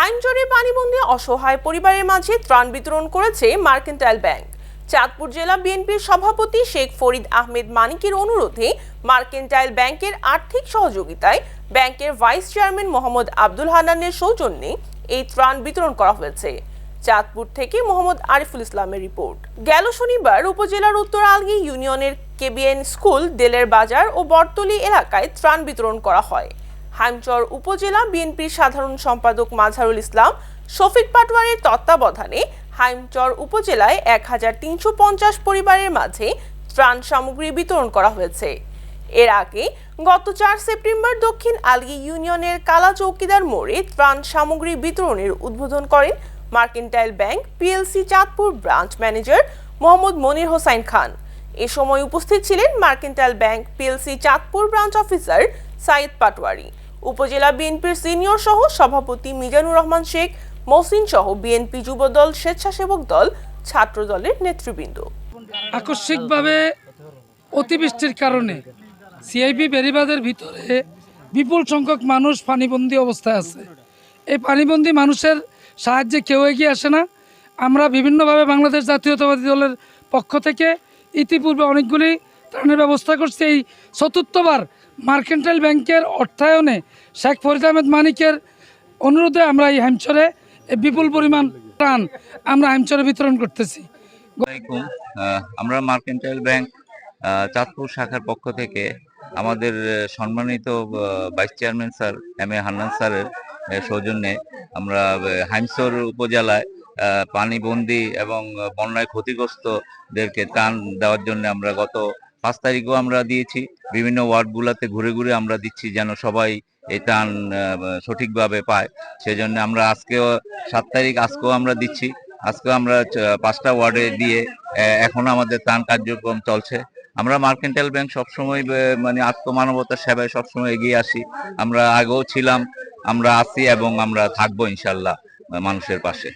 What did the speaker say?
হাইমজোরে পানিবন্দী অসহায় পরিবারের মাঝে ত্রাণ বিতরণ করেছে মার্কেন্টাইল ব্যাংক। চাঁদপুর জেলা বিএনপির সভাপতি শেখ ফরিদ আহমেদ মানিকের অনুরোধে মার্কেন্টাইল ব্যাংকের আর্থিক সহযোগিতায় ব্যাংকের ভাইস চেয়ারম্যান মোহাম্মদ আব্দুল হান্নানের সৌজন্যে এই ত্রাণ বিতরণ করা হয়েছে। চাঁদপুর থেকে মোহাম্মদ আরিফুল ইসলামের রিপোর্ট। গেল শনিবার উপজেলার উত্তর আলগি ইউনিয়নের কেবিএন স্কুল, দেলের বাজার ও বটতলি এলাকায় ত্রাণ বিতরণ করা হয়। হাইমচর উপজেলা বিএনপির সাধারণ সম্পাদক মাঝারুল ইসলাম, শফিক পাটোয়ারির তত্ত্বাবধানে হাইমচর উপজেলায় এক হাজার তিনশো পঞ্চাশ পরিবারের মাঝে ত্রাণ সামগ্রী বিতরণ করা হয়েছে। এর আগে গত চার সেপ্টেম্বর দক্ষিণ আলগি ইউনিয়নের কালা চৌকিদার মোড়ে ত্রাণ সামগ্রী বিতরণের উদ্বোধন করেন Mercantile bank PLC Chandpur branch manager Mohammad Monir Hossain Khan. এ সময় উপস্থিত ছিলেন Mercantile bank PLC Chandpur branch officer Saeed Patwari. উপজেলা বিএনপির সিনিয়র সহ সভাপতি মিজানুর রহমান শেখ, মহসিন সহ বিএনপি যুবদল স্বেচ্ছাসেবক দল, ছাত্র দলের নেতৃবৃন্দ। আকস্মিকভাবে অতিবৃষ্টির কারণে সিআইপি বেরিবাদের ভিতরে বিপুল সংখ্যক মানুষ পানিবন্দী অবস্থায় আছে। এই পানিবন্দী মানুষের সাহায্যে কেউ এগিয়ে আসে না। আমরা বিভিন্নভাবে বাংলাদেশ জাতীয়তাবাদী দলের পক্ষ থেকে ইতিপূর্বে অনেকগুলি ত্রাণের ব্যবস্থা করছি এই চতুর্থবার মার্কেন্টাইল ব্যাংকের অর্থায়নে শেখ ফরিদ আহমেদ মানিকের অনুরোধে আমরা এই হেমচরে বিপুল পরিমাণ ত্রাণ আমরা হেমচরে বিতরণ করতেছি। আমরা মার্কেন্টাইল ব্যাংক চাঁদপুর শাখার পক্ষ থেকে আমাদের সম্মানিত vice chairman sir M A Hannan স্যারের সৌজন্যে আমরা হাইমসর উপজেলায় পানিবন্দী এবং বন্যায় ক্ষতিগ্রস্তদেরকে ত্রাণ দেওয়ার জন্য আমরা গত পাঁচ তারিখও আমরা দিয়েছি। বিভিন্ন ওয়ার্ডগুলোতে ঘুরে ঘুরে আমরা দিচ্ছি যেন সবাই এই ত্রাণ সঠিকভাবে পায়। সেজন্য আমরা আজকেও, সাত তারিখ আজকেও আমরা দিচ্ছি। আজকে আমরা পাঁচটা ওয়ার্ডে দিয়ে এখনও আমাদের ত্রাণ কার্যক্রম চলছে। আমরা মার্কেন্টাইল ব্যাংক সবসময় মানে আত্মমানবতার সেবায় সবসময় এগিয়ে আসি। আমরা আগেও ছিলাম, আমরা আছি এবং আমরা থাকব ইনশাল্লাহ, মানুষের পাশে।